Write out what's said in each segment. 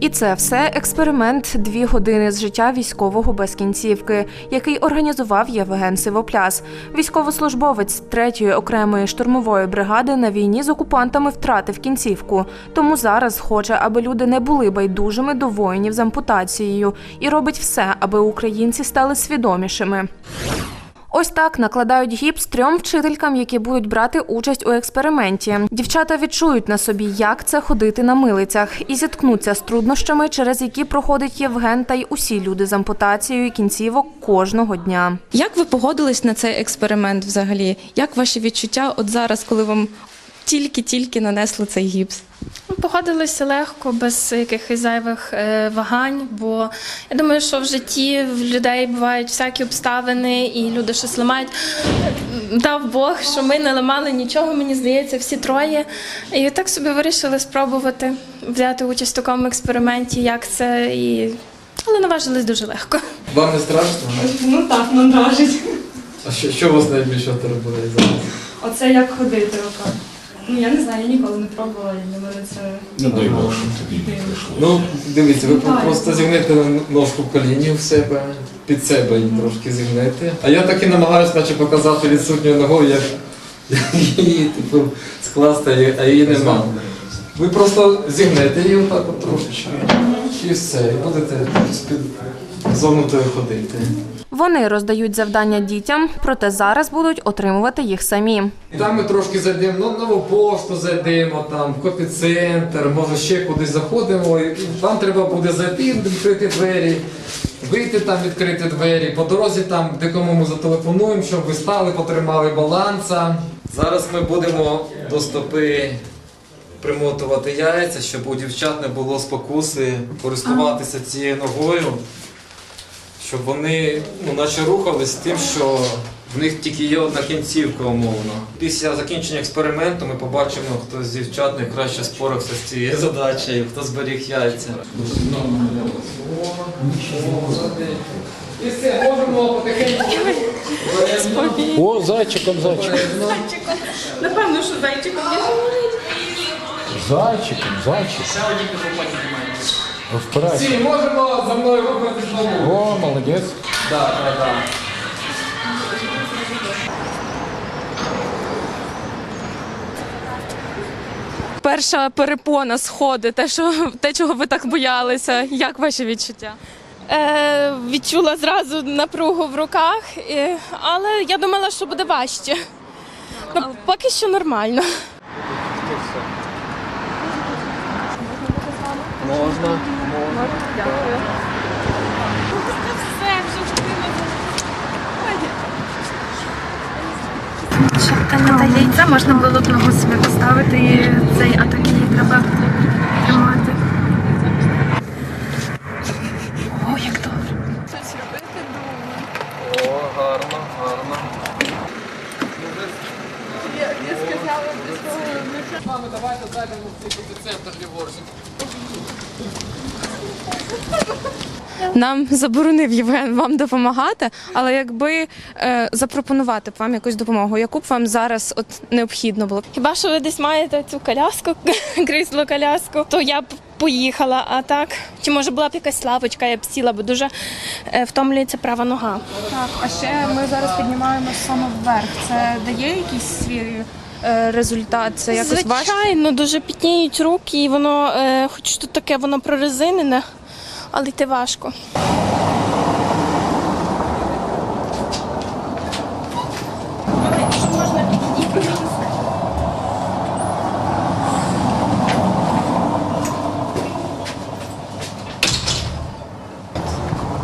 І це все експеримент дві години з життя військового без кінцівки, який організував Євген Сивопляс. Військовослужбовець 3-ї окремої штурмової бригади на війні з окупантами втратив кінцівку. Тому зараз хоче, аби люди не були байдужими до воїнів з ампутацією і робить все, аби українці стали свідомішими. Ось так накладають гіпс трьом вчителькам, які будуть брати участь у експерименті. Дівчата відчують на собі, як це ходити на милицях, і зіткнуться з труднощами, через які проходить Євген та й усі люди з ампутацією кінцівок кожного дня. Як ви погодились на цей експеримент взагалі? Як ваші відчуття от зараз, коли вам тільки-тільки нанесли цей гіпс? Погодилися легко, без якихось зайвих е, вагань, бо я думаю, що в житті в людей бувають всякі обставини, і люди щось ламають. Дав Бог, що ми не ламали нічого, мені здається, всі троє. І так собі вирішили спробувати взяти участь в такому експерименті, як це, і... але наважились дуже легко. Вам не страшно? Ну так, ну дрожить. А що, що вас найбільше турбує зараз? Оце як ходити рука. Ну я не знаю, я ніколи не пробувала, і для мене це Ну дай Бог, щоб тобі не прийшло. Ну, дивіться, ви Так. просто зігнете ножку в коліні в себе, під себе її трошки зігнете. А я так і намагаюся наче показати відсутню ногу, як як її типу, скласти, а її нема. Ви просто зігнете її отак от трошечки. І все, і будете з-під зогнутою ходити. Вони роздають завдання дітям, проте зараз будуть отримувати їх самі. Там ми трошки зайдемо, ну, нову пошту зайдемо, там, в копіцентр, може ще кудись заходимо. І Вам треба буде зайти, відкрити двері, вийти там, відкрити двері. По дорозі там, де кому ми зателефонуємо, щоб ви стали, потримали баланса. Зараз ми будемо до стопи примотувати яйця, щоб у дівчат не було спокуси користуватися цією ногою щоб вони ну, наче рухались з тим, що в них тільки є одна кінцівка умовно. Після закінчення експерименту ми побачимо, хто з дівчат найкраще спорався з цією задачею, хто зберіг яйця. І все, можемо потихеньку. О, зайчиком, зайчиком. Зайчиком. напевно, що зайчиком є. Зайчиком, зайчиком. Вперед. Всі можемо за мною рухати знову. О, молодець. Так, так, так. Перша перепона сходи, те, що те, чого ви так боялися. Як ваші відчуття? Е, відчула зразу напругу в руках, е, але я думала, що буде важче. Ну, поки що нормально. Можна. Та яйця можна було б ногу собі поставити і цей, а так її треба тримати. О, як добре. О, гарно, гарно. Я сказала, десь... Мами, давайте зайдемо в цей центр ліворуч. Нам заборонив Євген вам допомагати, але якби е, запропонувати б вам якусь допомогу, яку б вам зараз от необхідно було? Хіба що ви десь маєте цю коляску, крісло коляску, то я б поїхала, а так. Чи може була б якась лавочка, я б сіла, бо дуже е, втомлюється права нога. Так, а ще ми зараз піднімаємося саме вверх. Це дає якийсь свій е, результат? Це якось важко? Звичайно, дуже пітніють руки, і воно, е, хоч тут таке воно прорезинене, але йти важко.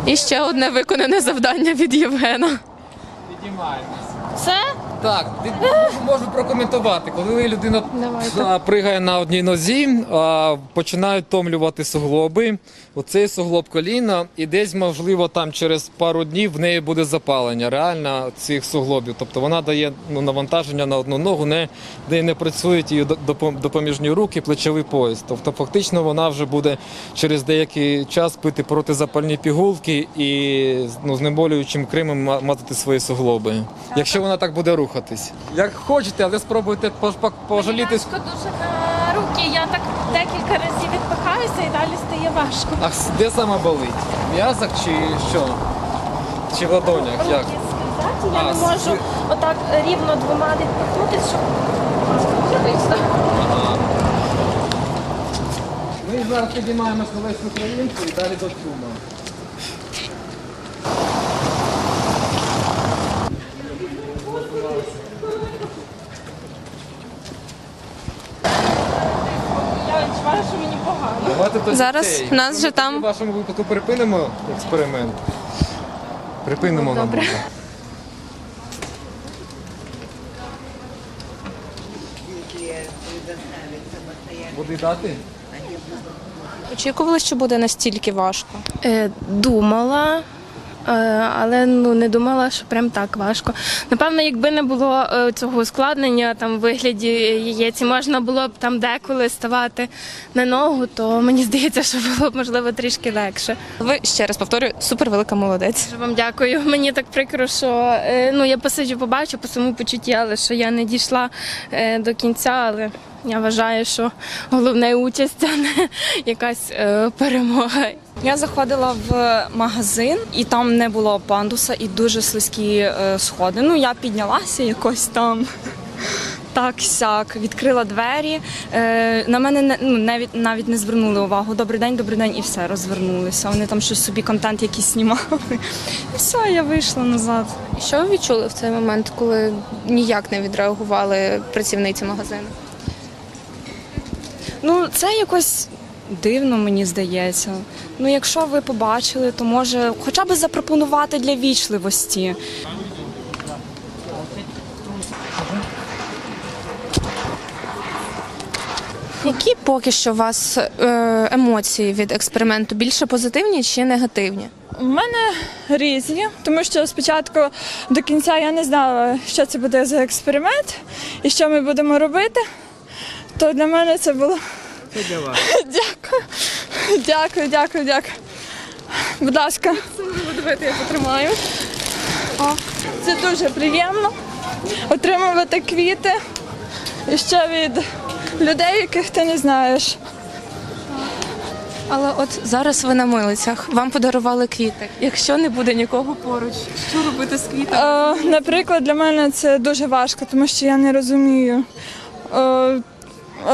І ще одне виконане завдання від Євгена. Піднімаємось. Це Так, можу прокоментувати. Коли людина а, пригає на одній нозі, починають втомлювати суглоби. Оцей суглоб коліна, і десь, можливо, там через пару днів в неї буде запалення реально цих суглобів. Тобто вона дає ну, навантаження на одну ногу, не, де не працюють її допоміжні руки, плечовий пояс. Тобто, фактично, вона вже буде через деякий час пити протизапальні пігулки і ну, знеболюючим кремом ма- мазати свої суглоби. Якщо вона так буде рухатись. Як хочете, але спробуйте пож- пож- важко дуже на руки. Я так декілька разів відпихаюся і далі стає важко. А де саме болить? В М'язах чи що? Чи в ладонях? Як? Я А, не с- можу отак рівно двома відпихнутися, щоб Вийшло. Ага. Ми зараз піднімаємось на весь Українку і далі до Чума. Я відчуваю, що мені погано. Давайте Зараз цей. в нас же там- В вашому випадку припинимо експеримент. Припинимо нам. буде. Води дати? Очікували, що буде настільки важко. Е, думала, але ну не думала, що прям так важко. Напевно, якби не було е, цього ускладнення там в вигляді яєць, і можна було б там деколи ставати на ногу, то мені здається, що було б можливо трішки легше. Ви ще раз повторюю, супервелика молодець. Дуже вам дякую. Мені так прикро, що е, ну я посиджу, побачу по своєму почутті, але що я не дійшла е, до кінця. Але я вважаю, що головне участь, а не якась е, перемога. Я заходила в магазин, і там не було пандуса, і дуже слизькі е, сходи. Ну, я піднялася якось там. Так, сяк, відкрила двері. Е, на мене не, ну, навіть, навіть не звернули увагу. Добрий день, добрий день, і все, розвернулися. Вони там щось собі контент якийсь знімали. І все, я вийшла назад. Що ви відчули в цей момент, коли ніяк не відреагували працівниці магазину? Ну, це якось дивно, мені здається. Ну, якщо ви побачили, то може хоча б запропонувати для вічливості. Які поки що у вас е, емоції від експерименту? Більше позитивні чи негативні? У мене різні, тому що спочатку до кінця я не знала, що це буде за експеримент і що ми будемо робити. То для мене це було. Дякую. Дякую, дякую, дякую. Будь ласка. Давайте я потримаю. О, це дуже приємно отримувати квіти і ще від людей, яких ти не знаєш. Але от зараз ви на милицях, вам подарували квіти. Якщо не буде нікого поруч, що робити з квітами? Е, наприклад, для мене це дуже важко, тому що я не розумію. Е,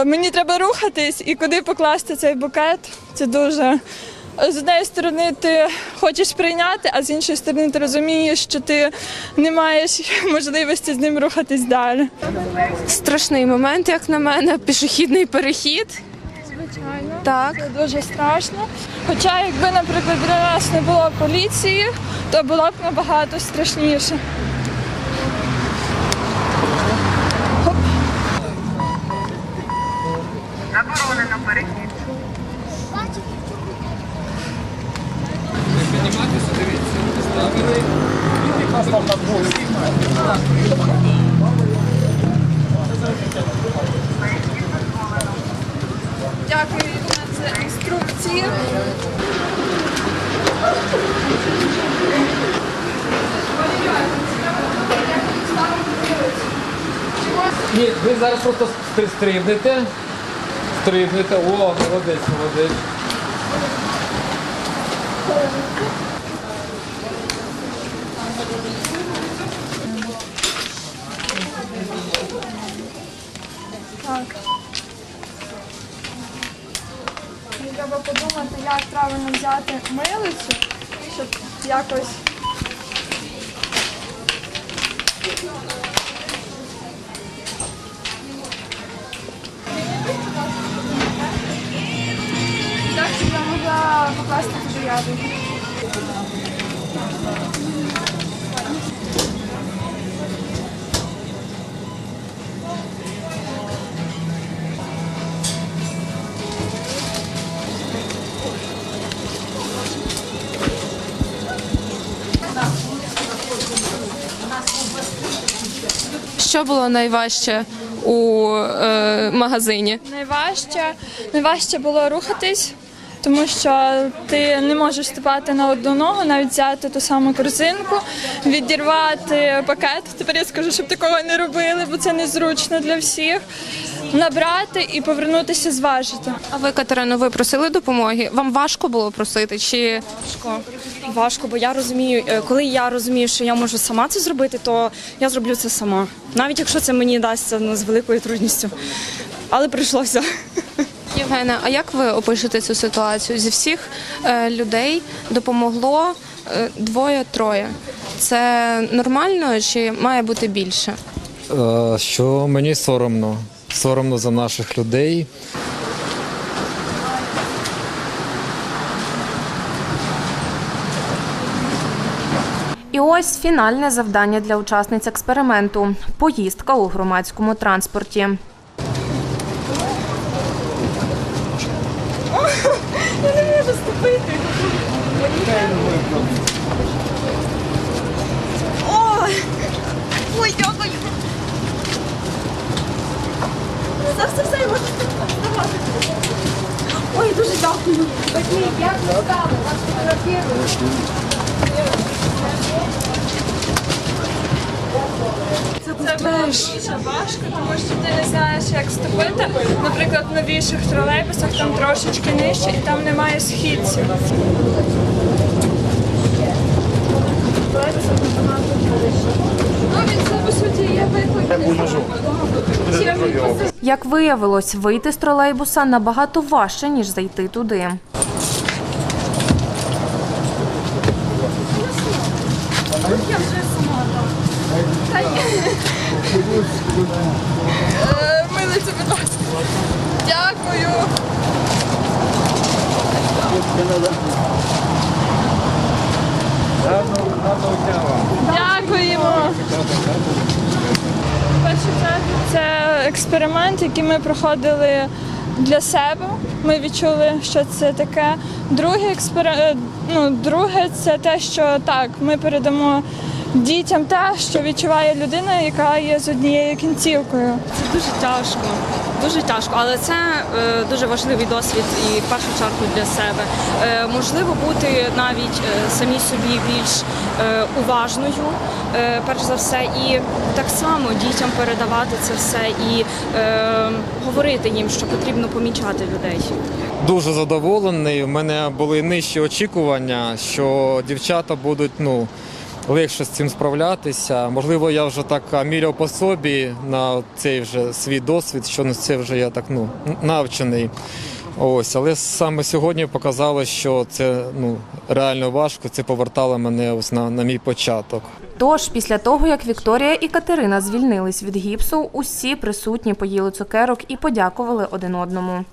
мені треба рухатись і куди покласти цей букет. Це дуже. З однієї сторони ти хочеш прийняти, а з іншої сторони ти розумієш, що ти не маєш можливості з ним рухатись далі. Страшний момент, як на мене, пішохідний перехід. Звичайно. Так. Це дуже страшно. Хоча, якби, наприклад, для нас не було поліції, то було б набагато страшніше. Дякую за інструкції. Ні, ви зараз просто стри- стрибнете. Стрибнете. О, молодець, молодець. Мені треба подумати, як правильно взяти милицю, щоб якось. Так, щоб я могла покласти туди яду. Було найважче у е, магазині? Найважче, найважче було рухатись, тому що ти не можеш ступати на одну ногу, навіть взяти ту саму корзинку, відірвати пакет. Тепер я скажу, щоб такого не робили, бо це незручно для всіх. Набрати і повернутися зважити. А ви, Катерино, ви просили допомоги? Вам важко було просити? Чи Важко. Важко, бо я розумію, е, коли я розумію, що я можу сама це зробити, то я зроблю це сама. Навіть якщо це мені дасться ну, з великою трудністю. Але прийшлося. Євгене, а як ви опишете цю ситуацію? Зі всіх е, людей допомогло е, двоє-троє. Це нормально чи має бути більше? Е, Що мені соромно. Соромно за наших людей. І ось фінальне завдання для учасниць експерименту поїздка у громадському транспорті. Ой, дякую. За все все можна вставати. Ой, дуже дякую. Як ви стали? Вас фотографірують. Це дуже важко, тому що ти не знаєш, як ступити. Наприклад, в новіших тролейбусах там трошечки нижче і там немає східців. Ну, він це по суті є виклик. Як виявилось, вийти з тролейбуса набагато важче, ніж зайти туди. Милиться, будь ласка. Дякую. Дякуємо. Перший це експеримент, який ми проходили для себе. Ми відчули, що це таке. Другий експеримент, ну, друге, це те, що так, ми передамо дітям те, що відчуває людина, яка є з однією кінцівкою. Це дуже тяжко. Дуже тяжко, але це е, дуже важливий досвід і в першу чергу для себе. Е, можливо, бути навіть е, самій собі більш е, уважною, е, перш за все, і так само дітям передавати це все і е, говорити їм, що потрібно помічати людей. Дуже задоволений. У мене були нижчі очікування, що дівчата будуть ну, легше з цим справлятися. Можливо, я вже так міряв по собі на цей вже свій досвід, що на це вже я так ну, навчений. Ось, але саме сьогодні показало, що це ну, реально важко. Це повертало мене ось на, на мій початок. Тож, після того, як Вікторія і Катерина звільнились від гіпсу, усі присутні поїли цукерок і подякували один одному.